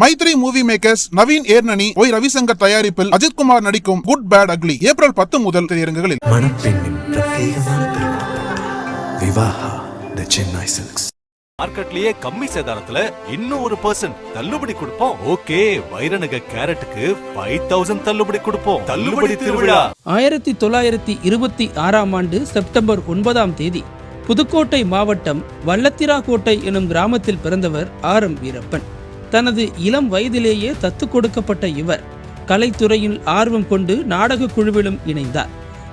Mythri movie makers Naveen Yerneni Y Ravishankar தயாரிப்பில் அஜித்குமார் நடிக்கும் good bad ugly April பத்து முதல் திரையரங்குகளில். மணப்பெண்ணின் பிரத்யேகமான திருமணம். விவாஹா த சென்னை சில்க்ஸ் மார்க்கெட்லயே கம்மி சேதாரத்துல இன்னும் ஒரு பர்சன்ட் தள்ளுபடி கொடுப்போம். ஓகே வைரநக கேரட்டுக்கு ஃபைவ் தௌசண்ட் தள்ளுபடி கொடுப்போம். தள்ளுபடி திருவிழா. ஆயிரத்தி தொள்ளாயிரத்தி இருபத்தி ஆறாம் ஆண்டு செப்டம்பர் ஒன்பதாம் தேதி புதுக்கோட்டை மாவட்டம் வல்லத்திராக்கோட்டை எனும் கிராமத்தில் பிறந்தவர் ஆர் எம் வீரப்பன். தனது இளம் வயதிலேயே தத்து கொடுக்கப்பட்ட இவர் கலைத்துறையில் ஆர்வம் கொண்டு நாடக குழுவிலும் இணைந்தார்.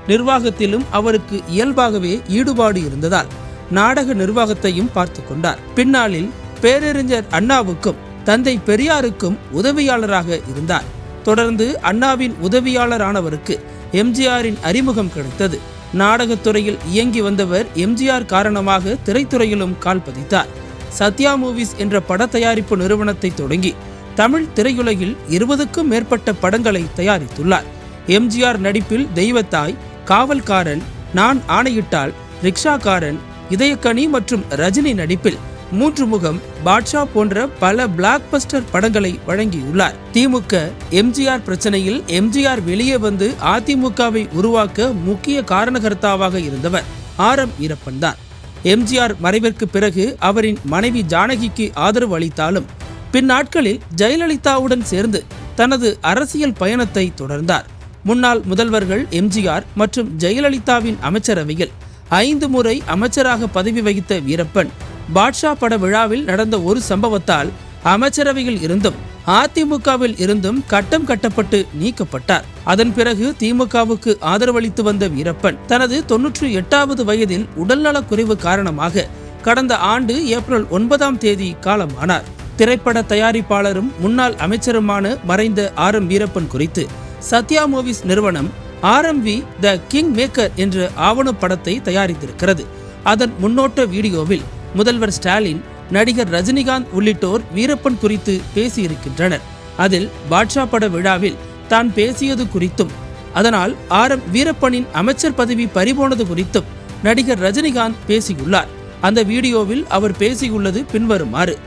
நிர்வாகத்திலும் அவருக்கு இயல்பாகவே ஈடுபாடு இருந்ததால் நாடக நிர்வாகத்தையும் பார்த்து கொண்டார். பின்னாளில் பேரறிஞர் அண்ணாவுக்கும் தந்தை பெரியாருக்கும் உதவியாளராக இருந்தார். தொடர்ந்து அண்ணாவின் உதவியாளரானவருக்கு எம்ஜிஆரின் அறிமுகம் கிடைத்தது. நாடகத்துறையில் இயங்கி வந்தவர் எம்ஜிஆர் காரணமாக திரைத்துறையிலும் கால் பதித்தார். சத்யா மூவிஸ் என்ற பட தயாரிப்பு நிறுவனத்தை தொடங்கி தமிழ் திரையுலகில் இருபதுக்கும் மேற்பட்ட படங்களை தயாரித்துள்ளார். எம்ஜிஆர் நடிப்பில் தெய்வத்தாய் காவல்காரன் நான் ஆணையிட்டால் ரிக்ஷாக்காரன் இதயக்கனி மற்றும் ரஜினி நடிப்பில் மூன்று முகம் பாட்ஷா போன்ற பல பிளாக் பஸ்டர் படங்களை வழங்கியுள்ளார். திமுக எம்ஜிஆர் பிரச்சனையில் எம்ஜிஆர் வெளியே வந்து அதிமுகவை உருவாக்க முக்கிய காரணகர்த்தாவாக இருந்தவர் ஆர் எம் வீரப்பன் தான். எம்ஜிஆர் மறைவிற்கு பிறகு அவரின் மனைவி ஜானகிக்கு ஆதரவு அளித்தாலும் பின்னாட்களில் ஜெயலலிதாவுடன் சேர்ந்து தனது அரசியல் பயணத்தை தொடர்ந்தார். முன்னாள் முதல்வர்கள் எம்ஜிஆர் மற்றும் ஜெயலலிதாவின் அமைச்சரவையில் ஐந்து முறை அமைச்சராக பதவி வகித்த வீரப்பன் பாட்ஷா பட விழாவில் நடந்த ஒரு சம்பவத்தால் அமைச்சரவையில் இருந்தும் அதிமுகவில் இருந்தும் கட்டம் கட்டப்பட்டு நீக்கப்பட்டார். அதன் பிறகு திமுகவுக்கு ஆதரவளித்து வந்த வீரப்பன் தனது தொன்னூற்றி எட்டாவது வயதில் உடல்நலக் குறைவு காரணமாக கடந்த ஆண்டு ஏப்ரல் ஒன்பதாம் தேதி காலமானார். திரைப்பட தயாரிப்பாளரும் முன்னாள் அமைச்சருமான மறைந்த ஆர். எம். வீரப்பன் குறித்து சத்யா மூவிஸ் நிறுவனம் ஆர்எம்வி த கிங் மேக்கர் என்ற ஆவணப்படத்தை தயாரித்திருக்கிறது. அதன் முன்னோட்ட வீடியோவில் முதல்வர் ஸ்டாலின் நடிகர் ரஜினிகாந்த் உள்ளிட்டோர் வீரப்பன் குறித்து பேசியிருக்கின்றனர். அதில் பாட்ஷா பட விழாவில் தான் பேசியது குறித்தும் அதனால் ஆர் எம் வீரப்பனின் அமைச்சர் பதவி பறிபோனது குறித்தும் நடிகர் ரஜினிகாந்த் பேசியுள்ளார். அந்த வீடியோவில் அவர் பேசியுள்ளது பின்வருமாறு.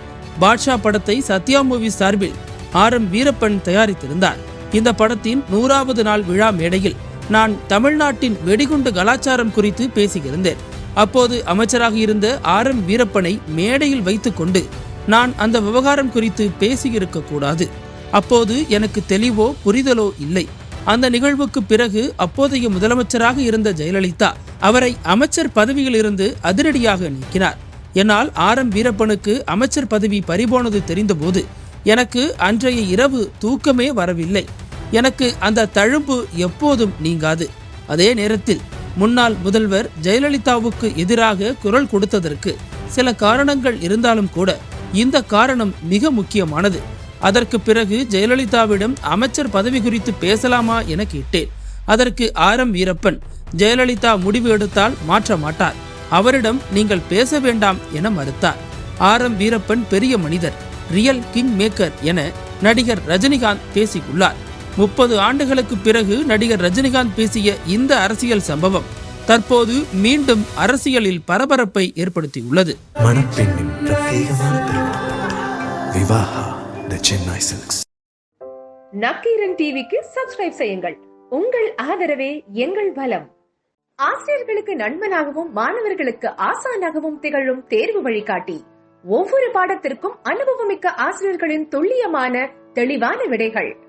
பாட்ஷா படத்தை சத்யா மூவி சார்பில் ஆர் எம் வீரப்பன் தயாரித்திருந்தார். இந்த படத்தின் நூறாவது நாள் விழா மேடையில் நான் தமிழ்நாட்டின் வெடிகுண்டு கலாச்சாரம் குறித்து பேசியிருந்தேன். அப்போது அமைச்சராக இருந்த ஆர் எம் வீரப்பனை மேடையில் வைத்துக்கொண்டு நான் அந்த விவகாரம் குறித்து பேசியிருக்க கூடாது. அப்போது எனக்கு தெளிவோ புரிதலோ இல்லை. அந்த நிகழ்வுக்கு பிறகு அப்போதைய முதலமைச்சராக இருந்த ஜெயலலிதா அவரை அமைச்சர் பதவியில் இருந்து அதிரடியாக நீக்கினார். என்னால் ஆர் எம் வீரப்பனுக்கு அமைச்சர் பதவி பறிபோனது தெரிந்தபோது எனக்கு அன்றைய இரவு தூக்கமே வரவில்லை. எனக்கு அந்த தழும்பு எப்போதும் நீங்காது. அதே நேரத்தில் முன்னாள் முதல்வர் ஜெயலலிதாவுக்கு எதிராக குரல் கொடுத்ததற்கு சில காரணங்கள் இருந்தாலும் கூட இந்த காரணம் மிக முக்கியமானது. அதற்கு பிறகு ஜெயலலிதாவிடம் அமைச்சர் பதவி குறித்து பேசலாமா என கேட்டேன். அதற்கு ஆர் எம் வீரப்பன் ஜெயலலிதா முடிவு எடுத்தால் மாற்ற மாட்டார். அவரிடம் நீங்கள் பேச வேண்டாம் என மறுத்தார். ஆர் எம் வீரப்பன் பெரிய மனிதர் ரியல் கிங் மேக்கர் என நடிகர் ரஜினிகாந்த் பேசியுள்ளார். முப்பது ஆண்டுகளுக்கு பிறகு நடிகர் ரஜினிகாந்த் பேசிய இந்த அரசியல் சம்பவம் தற்போது மீண்டும் அரசியலில் பரபரப்பை ஏற்படுத்தியுள்ளது. நக்கீரன் டிவிக்கு சப்ஸ்கிரைப் செய்யுங்கள். உங்கள் ஆதரவே எங்கள் பலம் ஆசிரியர்களுக்கு நண்பனாகவும் மாணவர்களுக்கு ஆசானாகவும் திகழும் தேர்வு வழிகாட்டி. ஒவ்வொரு பாடத்திற்கும் அனுபவமிக்க ஆசிரியர்களின் துல்லியமான தெளிவான விடைகள்.